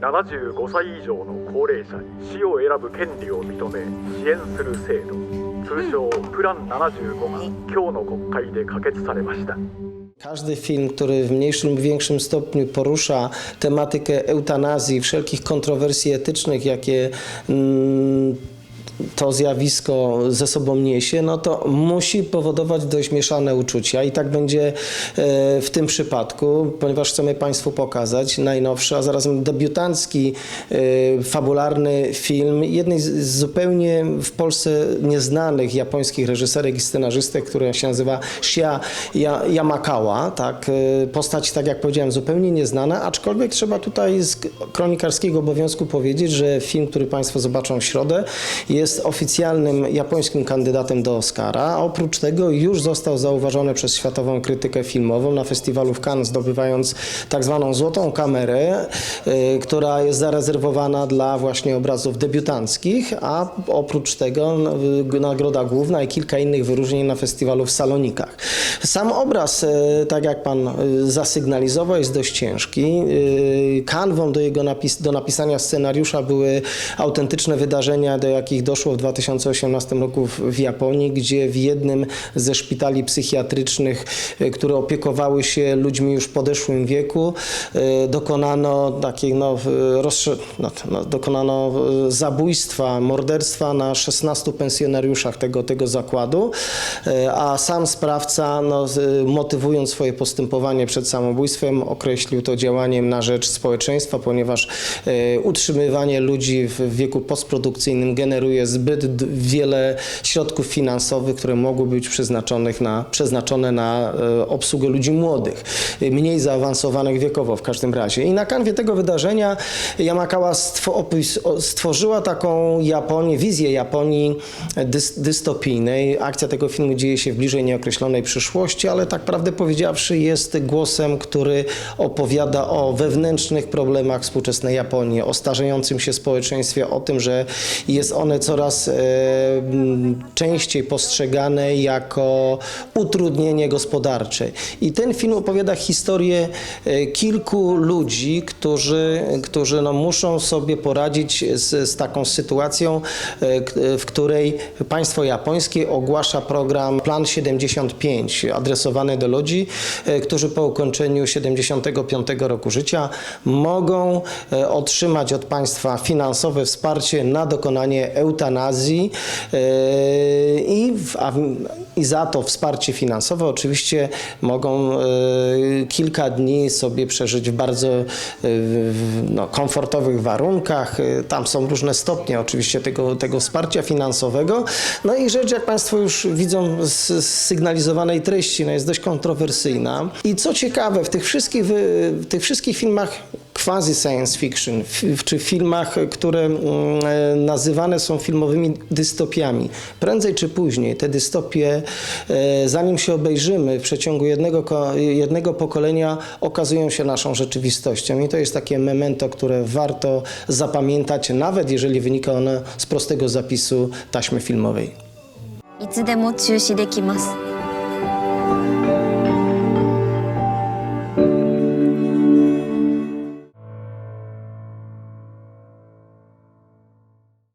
75歳以上の高齢者に死を選ぶ権利を認め支援する制度通称プラン75が今日の国会で可決されました Każdy film, który w mniejszym lub większym stopniu porusza tematykę eutanazji, wszelkich kontrowersji etycznych, jakie mm, to zjawisko ze sobą niesie, no to musi powodować dość mieszane uczucia i tak będzie e, w tym przypadku, ponieważ chcemy Państwu pokazać najnowszy, a zarazem debiutancki, e, fabularny film jednej z- zupełnie w Polsce nieznanych japońskich reżyserek i scenarzystek, która się nazywa Shia Ya- Yamakawa, tak, e, postać, tak jak powiedziałem, zupełnie nieznana, aczkolwiek trzeba tutaj z kronikarskiego obowiązku powiedzieć, że film, który Państwo zobaczą w środę, jest oficjalnym japońskim kandydatem do Oscara, a oprócz tego już został zauważony przez światową krytykę filmową na festiwalu w Cannes, zdobywając tak zwaną złotą kamerę, y, która jest zarezerwowana dla właśnie obrazów debiutanckich, a oprócz tego y, nagroda główna i kilka innych wyróżnień na festiwalu w Salonikach. Sam obraz, y, tak jak pan zasygnalizował, jest dość ciężki. Kanwą do jego napis, do napisania scenariusza były autentyczne wydarzenia, do jakich doszło w 2018 roku w, Japonii, gdzie w jednym ze szpitali psychiatrycznych, y, które opiekowały się ludźmi już w podeszłym wieku, y, dokonano takiej, no, no, no, dokonano y, zabójstwa, morderstwa na 16 pensjonariuszach tego, tego zakładu, a sam sprawca, no, motywując swoje postępowanie przed samobójstwem, określił to działaniem na rzecz społeczeństwa, ponieważ utrzymywanie ludzi w wieku postprodukcyjnym generuje zbyt d- wiele środków finansowych, które mogły być przeznaczonych na, przeznaczone na e, obsługę ludzi młodych, mniej zaawansowanych wiekowo w każdym razie. I na kanwie tego wydarzenia Yamakawa stworzyła taką Japonię, wizję Japonii dys, dystopijnej. Akcja tego filmu dzieje się w bliżej nieokreślonej przyszłości, ale tak prawdę powiedziawszy jest głosem, który opowiada o wewnętrznych problemach współczesnej Japonii, o starzejącym się społeczeństwie, o tym, że jest one coraz e, częściej postrzegane jako utrudnienie gospodarcze. I ten film opowiada historię e, kilku ludzi, którzy, którzy no, muszą sobie poradzić z, z taką sytuacją, e, w której państwo japońskie ogłasza program Plan 75, adresowany do ludzi, którzy po ukończeniu 75 roku życia mogą otrzymać od państwa finansowe wsparcie na dokonanie eutanazji e, i, i za to wsparcie finansowe oczywiście mogą e, kilka dni sobie przeżyć w bardzo e, no, komfortowych warunkach. Tam są różne stopnie oczywiście tego, tego wsparcia finansowego. No i rzecz, jak Państwo już widzą z, sygnalizowanej treści, no jest dość kontrowersyjna. I co ciekawe, w tych wszystkich, w tych wszystkich filmach quasi science fiction, f- czy filmach, które mm, e, nazywane są filmowymi dystopiami. Prędzej czy później te dystopie, e, zanim się obejrzymy w przeciągu jednego, ko- jednego pokolenia, okazują się naszą rzeczywistością. I to jest takie memento, które warto zapamiętać, nawet jeżeli wynika ono z prostego zapisu taśmy filmowej. いつでも中止できます